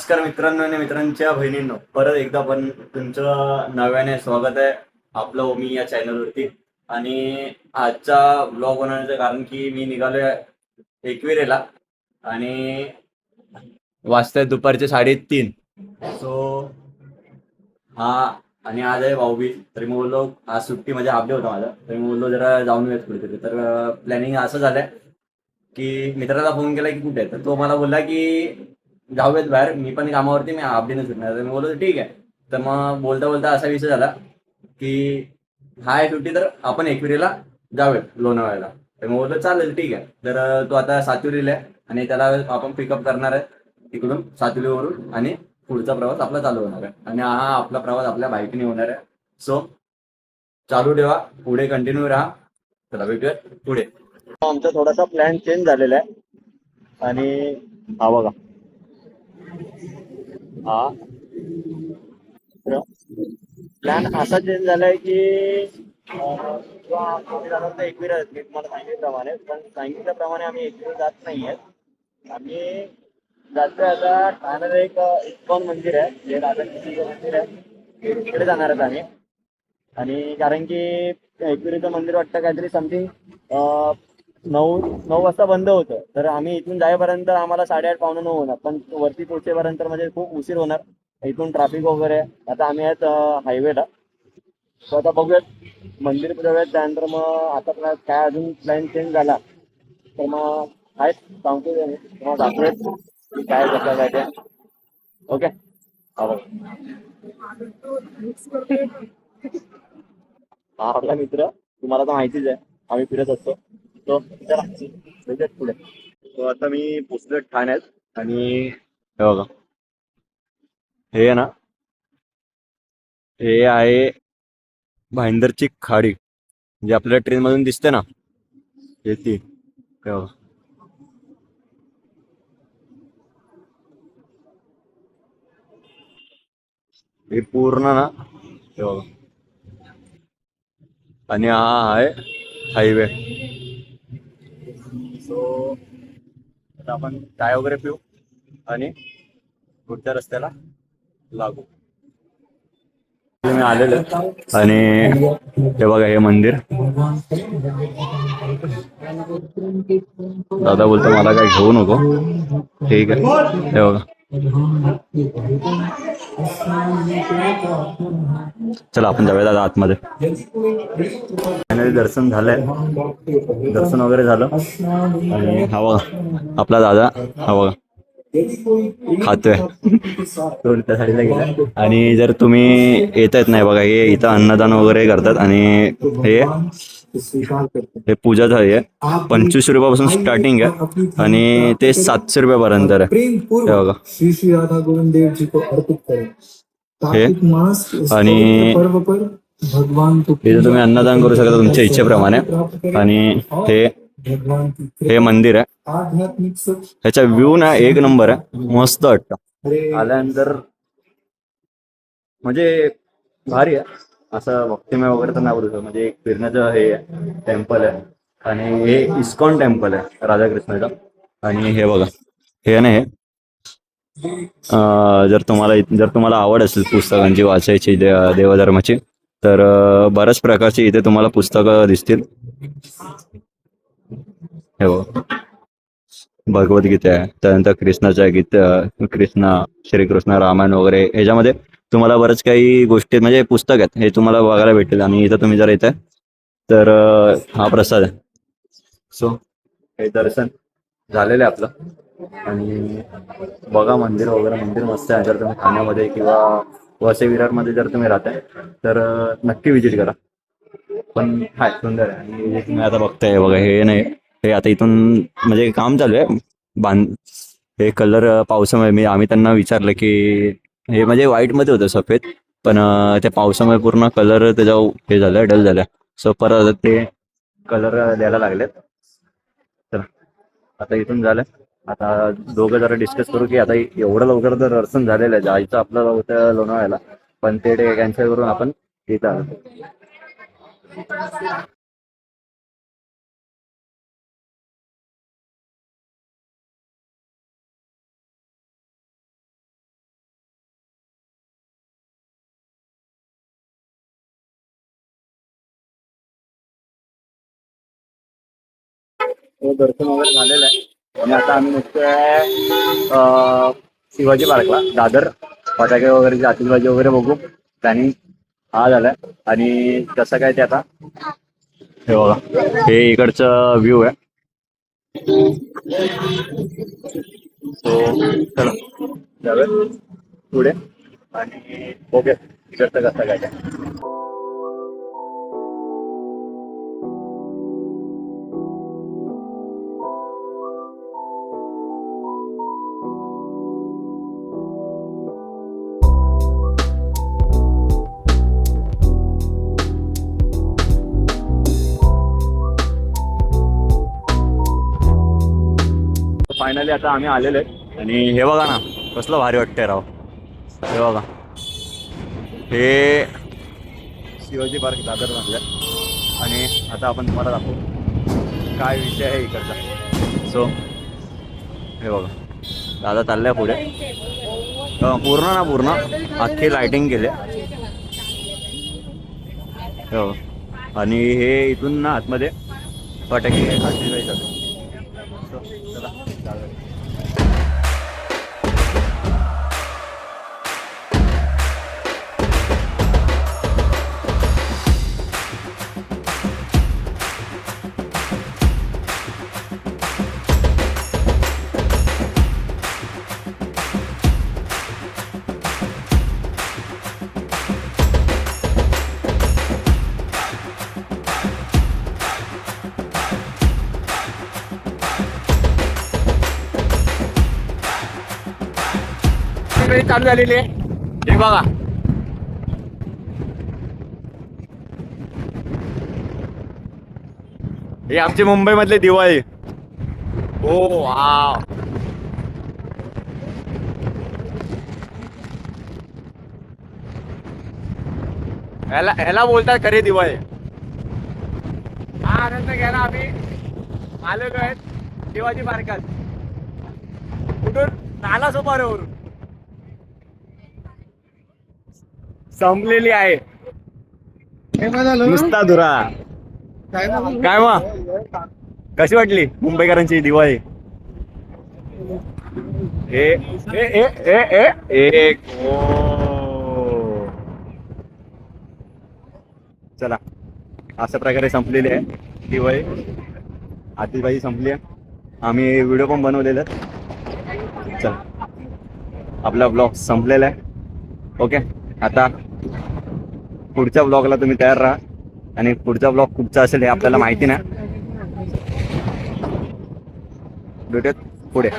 नमस्कार मित्रांनो आणि मित्रांच्या बहिणींनो. परत एकदा पण तुमचं नव्याने स्वागत आहे आपलं ओमी या चॅनलवरती. आणि आजचा ब्लॉग बनवण्याचं कारण की मी निघालोय एकविरेला. आणि वाजताय दुपारचे साडेतीन. सो हा आणि आज आहे भाऊबीज तर मी बोललो आज सुट्टी म्हणजे हाफ डे होता माझा. तर मी बोललो जरा जाऊन येत कुठेतरी. तर uh, प्लॅनिंग असं झालंय की मित्राला फोन केला की कुठे आहे? तर तो मला बोलला की जाऊयात बाहेर. मी पण कामावरती मी हाफ सुटणार. तर मी बोललो ठीक आहे. तर मग बोलता बोलता असा विषय झाला की हाय सुट्टी तर आपण एकविरीला जाऊयात लोणावळ्याला. तर मी बोललो चालेल ठीक आहे. तर तो आता सातुरीला आहे आणि त्याला आपण पिकअप करणार आहे तिकडून सातुरीवरून आणि पुढचा प्रवास आपला चालू होणार आहे. आणि हा आपला प्रवास आपल्या बाईकने होणार आहे. सो चालू ठेवा पुढे कंटिन्यू राहा. चला भेटूया पुढे. आमचा थोडासा प्लॅन चेंज झालेला आहे. आणि हा बघा. हा. प्लॅन असा चेंज झालाय की अं, जो मी तुम्हाला सांगितल्याप्रमाणे. पण सांगितल्याप्रमाणे आम्ही एकविरा जात नाहीये. आम्ही जातोय आता ठाण्याला एक इस्कॉन मंदिर आहे. जे राधाकृष्णचं मंदिर आहे. तिकडे जाणार आहेत आम्ही. आणि कारण की एकविरीचं मंदिर वाटतं काहीतरी समथिंग नऊ नऊ वाजता बंद होतं. तर आम्ही इथून जाईपर्यंत आम्हाला साडेआठ पावणे नऊ होणार. पण वरती पोहोचेपर्यंत म्हणजे खूप उशीर होणार. इथून ट्रॅफिक वगैरे. आहे. आता आम्ही आहेत हायवेला तर आता बघूयात. मंदिर जाऊयात त्यानंतर मग आता प्लॅन काय अजून प्लॅन चेंज झाला. तर मग आहेत सांगतो तुम्हाला दाखवूयात की काय कसं काय ते. ओके? हा आपला मित्र. तुम्हाला तर माहितीच आहे. आम्ही फिरत असतो. तो पुढे. आता मी पोचलो ठाण्यात आणि हे बघा. हे आहे ना. हे आहे भाईंदरची खाडी. जे आपल्याला ट्रेन मधून दिसते ना. हे ती. हे बघा. हे पूर्ण ना. हे बघा. आणि हा आहे हायवे. सो आता आपण चाय वगैरे पिऊ आणि पुढच्या रस्त्याला लागू. मी आलेलो आणि हे बघा हे मंदिर. दादा बोलतो मला काय घेऊ नको. ठीक आहे. हे बघा. चला आपण जाऊया दादा आतमध्ये. फायनली दर्शन झालंय. दर्शन वगैरे झालं. आणि हवा आपला दादा हवा खातोय. त्या साडीला गेला. आणि जर तुम्ही येत नाही बघा हे इथं अन्नदान वगैरे करतात. आणि हे हे पूजा झाली आहे. पंचवीस रुपयापासून स्टार्टिंग आहे आणि ते सातशे रुपयापर्यंत आहे. हे आणि इथं तुम्ही अन्नदान करू शकता तुमच्या इच्छेप्रमाणे. आणि हे हे मंदिर आहे. ह्याचा व्ह्यू ना एक नंबर आहे. मस्त वाटतं. आल्यानंतर म्हणजे भारी आहे. असं भक्तिमय वगैरे तर नाही बोलू म्हणजे एक फिरण्याचं हे टेम्पल आहे. आणि हे इस्कॉन टेम्पल आहे राधाकृष्णाचं. आणि हे बघा हे ना हे. जर तुम्हाला जर तुम्हाला आवड असेल पुस्तकांची वाचायची देवधर्माची तर बऱ्याच प्रकारची इथे तुम्हाला पुस्तकं दिसतील. हे बघा. भगवद्गीता आहे त्यानंतर कृष्णाच्या गीता कृष्णा श्रीकृष्ण रामायण वगैरे ह्याच्यामध्ये तुम्हाला बरंच काही गोष्टी म्हणजे पुस्तक आहेत. हे तुम्हाला बघायला भेटेल. आणि इथं तुम्ही जर येताय तर हा प्रसाद आहे. सो हे दर्शन झालेलं आहे आपलं. आणि बघा मंदिर वगैरे मंदिर मस्त आहे. जर तुम्ही ठाण्यामध्ये किंवा वसे विरारमध्ये जर तुम्ही राहताय तर नक्की विजिट करा. पण हाय सुंदर आहे. आणि जे तुम्ही आता बघताय बघा हे नाही. हे आता इथून म्हणजे काम चालू आहे. बांध हे कलर पावसामुळे मी आम्ही त्यांना विचारलं की हे म्हणजे व्हाईटमध्ये होतं सफेद पण त्या पावसामुळे पूर्ण कलर त्याचा हे झालं डल झालं. सो परत ते कलर द्यायला लागलेत. चला आता इथून झालं. आता दोघं जरा डिस्कस करू की आता एवढं लवकर तर अडचण झालेलं आहे. जायचं आपल्याला होतं लोणावळ्याला. पण ते कॅन्सल करून आपण इथं दर्शन वगैरे झालेलं आहे. आणि आता आम्ही अं, शिवाजी पार्कला दादर फटाके वगैरे आतिषबाजी वगैरे बघू. प्लॅनिंग हा झालाय. आणि कसं काय ते आता? हे बघा हे इकडचं व्ह्यू आहे. सो चला. जाऊया पुढे. आणि बघूया इकडचं कसं काय फायनली आता आम्ही आलेलो आहे. आणि हे बघा ना कसलं भारी वाटतंय राव. हे बघा. हे शिवाजी पार्क दादर मधलं आणि आता आपण तुम्हाला दाखवू काय विषय आहे इकडचा. सो हे बघा. दादा चाललंय पुढे. पूर्ण ना पूर्ण. अख्खी लाइटिंग केली. हे आणि हे इथून ना आतमध्ये फटाके Rất là. वेळी चालू झालेली आहे. हे बघा. हे आमची मुंबई मधली दिवाळी. हो वाव. ह्याला ह्याला बोलतात खरी दिवाळी. हा आनंद घ्यायला आम्ही आलेलो आहेत. शिवाजी पार्कात. कुठून? नाला सोपाऱ्यावरून संपलेली आहे. नुसता धुरा. काय वा कशी वाटली मुंबईकरांची दिवाळी? ए ए ए ए ए एक ओ. चला अशा प्रकारे संपलेली आहे दिवाळी. आतिषबाजी संपली आहे. आम्ही व्हिडिओ पण बनवलेले चला आपला ब्लॉग संपलेला आहे. ओके आता पुढच्या ब्लॉगला तुम्ही तयार राहा. आणि पुढचा ब्लॉग कुठचा असेल हे आपल्याला माहिती नाही. भेटत पुढे.